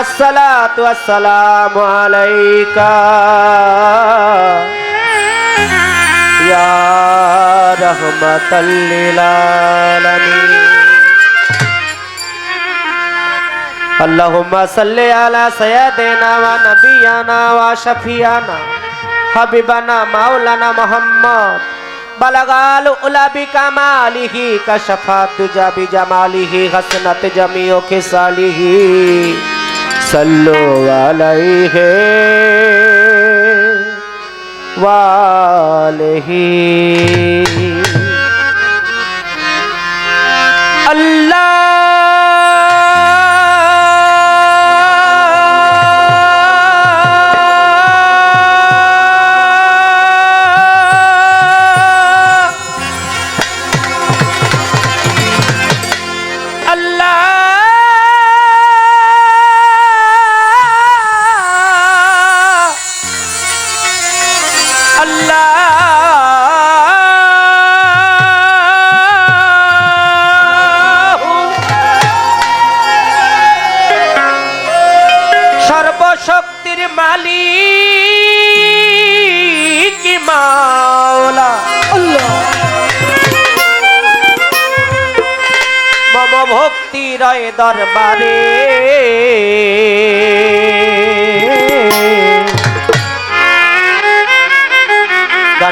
الصلاة والسلام عليك يا رحمة للعالمين اللهم صل على سيدنا ونبينا وشفيعنا حبيبنا مولانا محمد بلغ الأولى بكماله كشف الدجى بجماله حسنت جميع خصاله सल्लो वालई है वालही अल्लाह সর্বশক্তির মালিক মাওলা। মম ভক্তি রয় দরবারে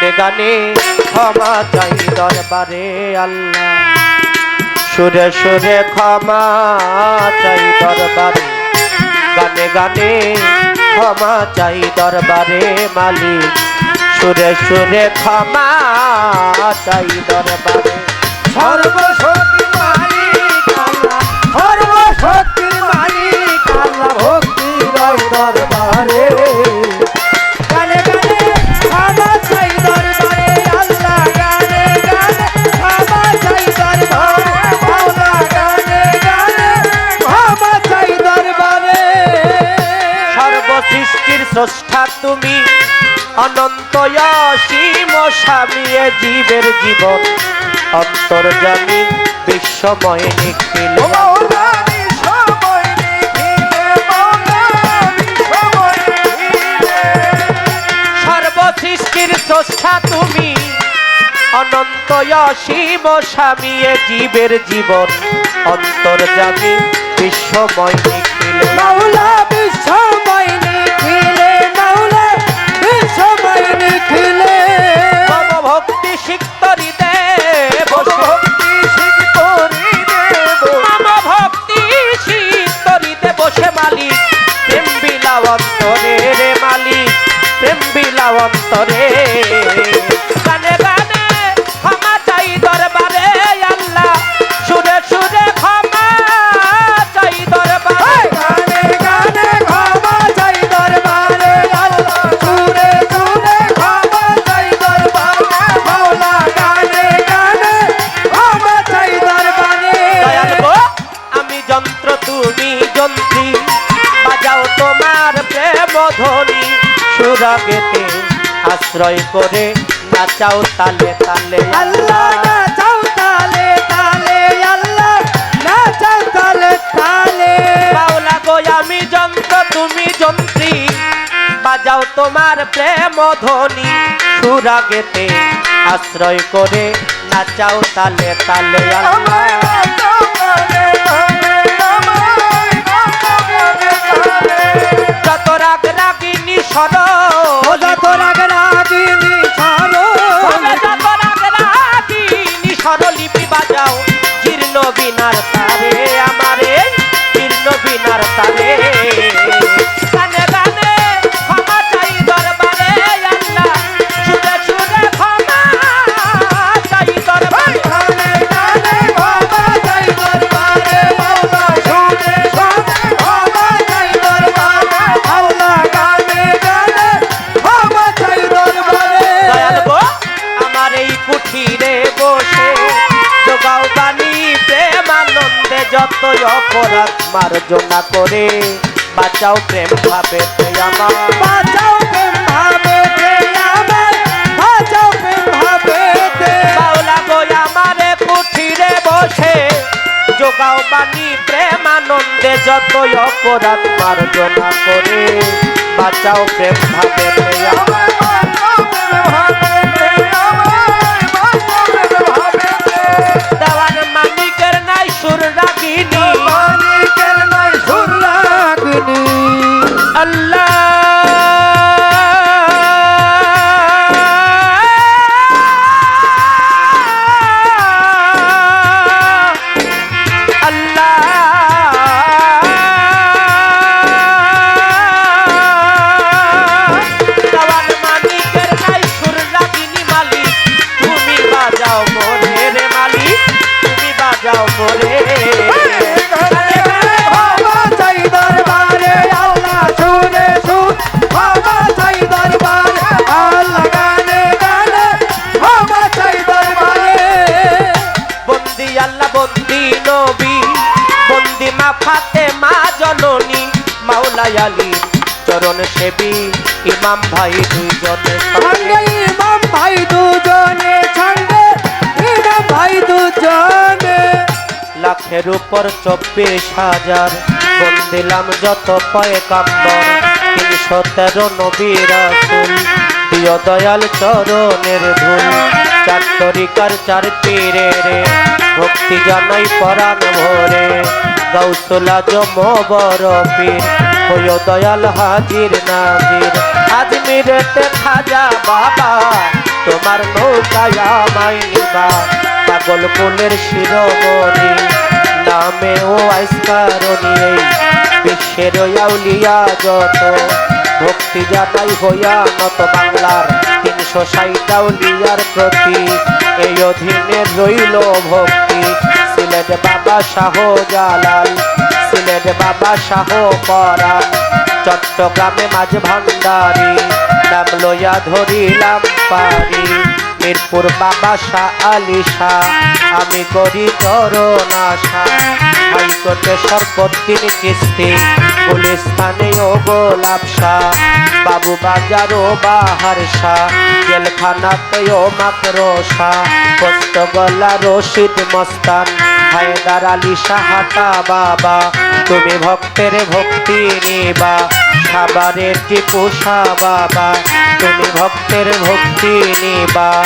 গানে গানে ক্ষমা চাই দরবারে আল্লাহ। সুরে সুরে ক্ষমা চাই দরবারে, গানে গানে ক্ষমা চাই দরবারে মালিক। সুরে সুরে ক্ষমা চাই দরবারে। সর্বশক্তির মালিক মালিক ভক্তি দরবারে। স্রষ্টা তুমি অনন্ত অসীম স্বামীয়ে জীবের জীবন। অন্তর্জামী বিশ্বময় নিখিল সর্বসৃষ্টির স্রষ্টা তুমি অনন্ত অসীম স্বামীয়ে জীবের জীবন। অন্তর্জামী বিশ্বময় নিখিল বিশ্বময় অন্তরে গানে গানে ক্ষমা চাই দরবারে আল্লাহ। সুরে সুরে ক্ষমা চাই দরবারে গানে গানে ক্ষমা চাই দরবারে আল্লাহ। সুরে সুরে ক্ষমা চাই দরবারে মাওলা। গানে গানে ক্ষমা চাই দরবারে। আমি যন্ত্র তুমি যন্ত্রী। বাজাও তোমার প্রেম ধ্বনি। সুরাগেতে আশ্রয় করে নাচাও তালে তালে আল্লাহ। নাচাও তালে তালে আল্লাহ। নাচাও তালে তালে। বাউলা গো আমি যন্ত্র তুমি যন্ত্রী। বাজাও তোমার প্রেম ধ্বনি সুরাগেতে আশ্রয় করে নাচাও তালে তালে আল্লাহ। আমায় অপরাধ মার্জনা করে বাঁচাও প্রেম ভাবে আমার। বাঁচাও প্রেম ভাবে আমার। বাঁচাও প্রেম ভাবে বাউলা গো আমারে কুঠিরে বসে যোগাও বাণী প্রেমান প্রেমানন্দে যতই অপরাধ মার্জনা করে বাঁচাও প্রেম ভাবে আমার। দেওয়ার বন্দি নবী বন্দি মা ফাতে মা জননী মাওলাই আলী চরণ সেবী ইমাম ভাই দুইজনে সঙ্গে ভাই দুজনে সঙ্গে ভাই দুজনে। লাখের উপর চব্বিশ হাজার বন্দিলাম যত পয়ে কাম্বর তিনশো তেরো নবীর প্রিয় দয়াল চরণের ধুল চার চার পীরে রে। ভক্তি জানাই পরাণ ভরে গৌসলা জম বড় পীর। প্রিয় দয়াল হাজির নাজির আজমিরেতে খাজা বাবা, তোমার নৌকায় আমায় পাগল কুলের শিরোমণি, নামে ও আইসকারণী বিশ্বের আউলিয়া যত ভক্তি জানাই হইয়া নত বাংলার তিনশো ষাট আউলিয়ার প্রতি। এই অধীনে রইল ভক্তি। সিলেট বাবা শাহ জালাল, সিলেট বাবা শাহ পরাণ। চট্টগ্রামে মাঝ ভান্ডারি, নাম লইয়া ধরিলাম পারি মিরপুর বাবা শাহ আলী শাহ। আমি করি চরণ আশা হাইকোর্টে সর্বদিন কিস্তি। পুলিশ স্থানীয় গোলাপ শাহ। বাবু বাজার ও বাহার শাহ। জেলখানাতে ও শাহ। পোস্ত গলা, রশিদ, মস্তান। হায়দার আলী সাহাটা বাবা। তুমি ভক্তের ভক্তি নিবা। সাবারে টিপু শাহ বাবা? তুমি ভক্তের ভক্তি নিবা।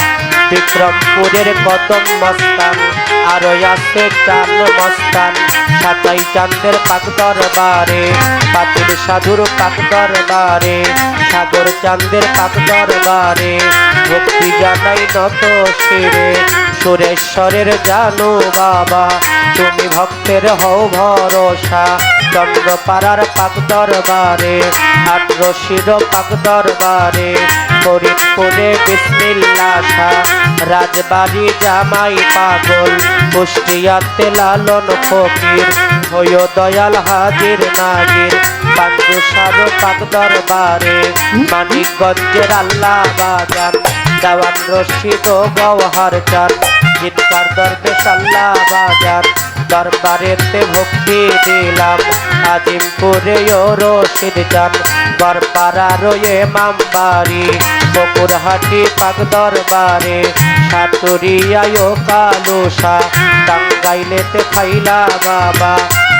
বিক্রমপুরের কদম মস্তান আরও আছে চান মস্তান। সাতাই চান্দের পাক দরবারে, পাতিল সাধুর পাক দরবারে, সাগর চান্দের পাক দরবারে। ভক্তি জানাই নত শিরে, সুরেশ্বরের জানো বাবা। তুমি ভক্তের হও ভরসা। চন্দ্রপাড়ার পাক দরবারে আটরশির পাক দরবারে, ফরিদপুরে বিসমিল্লা রাজবাড়ি জামাই পাগল, কুষ্টিয়াতে লালন ফকির হয় দয়াল হাজির নাজির পাঞ্জুসার পাক দরবারে, মানিকগঞ্জের আল্লাহ বাজার দেওয়ান রশিদ গওহার চান জিতকার দরবেশ আল্লাহ বাজার দরবারেতে ভক্তি দিলাম। আজিমপুরে ও রশিদ যান বরপাড়া রয়ে মামবাড়ি বকুরহাটি পাক দরবারে সাতুরিয়ায় কালুসা, টাঙ্গাইলেতে খাইলা বাবা।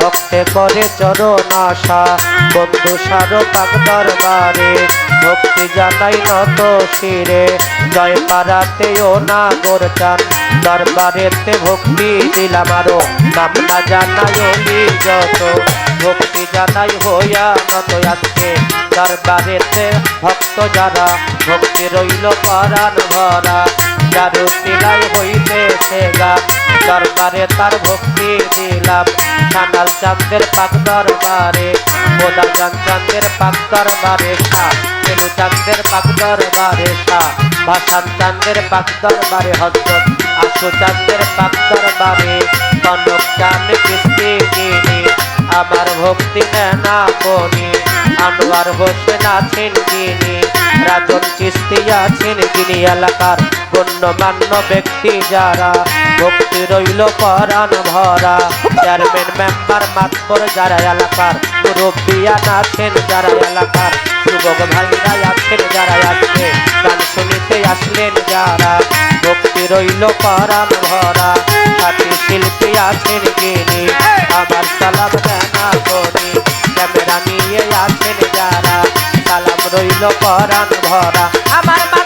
ভক্তে করে চরণ আশা, বন্ধু সারো পাক দরবারে ভক্তি জানাই নত শিরে, জয় পাড়াতে ও নাগর চান। দরবারেতে ভক্তি দিলাম আরও নাম না জানাই যত। ভক্তি জানাই হইয়া নত আজকে, দরবারেতে ভক্ত যারা, ভক্তি রইল পরাণ ভরা। যারু হইতে হইতেছে গান। দরবারে তার ভক্তি দিলাম। সানাল চাঁদের পাক দরবারে বোদা জান চাঁদের পাক দরবারে শাহ পেলু চাঁদের পাক দরবারে শাহ ভাসান চাঁদের পাক দরবারে হজরত, আশু চাঁদের পাক দরবারে, কনক চাঁদ কিস্তি গিনি আমার ভক্তি না কোনি, আনোয়ার হোসেন আছেন যিনি রাজন চিস্তি আছেন যিনি এলাকার গণ্যমান্য ব্যক্তি যারা, ভক্তি রইল পরাণ ভরা। চেয়ারম্যান মেম্বার মাতবর যারা এলাকার মুরব্বিয়ান আছেন যারা এলাকার, যুবক ভাইরা আছেন যারা আসছে গান শুনিতে আসলেন যারা, ভক্তি রইল পরাণ ভরা। সাথী শিল্পী আছেন যিনি, আমার সালাম দেনা করি, ক্যামেরা নিয়ে আছেন যারা, সালাম রইল পরাণ ভরা। আমার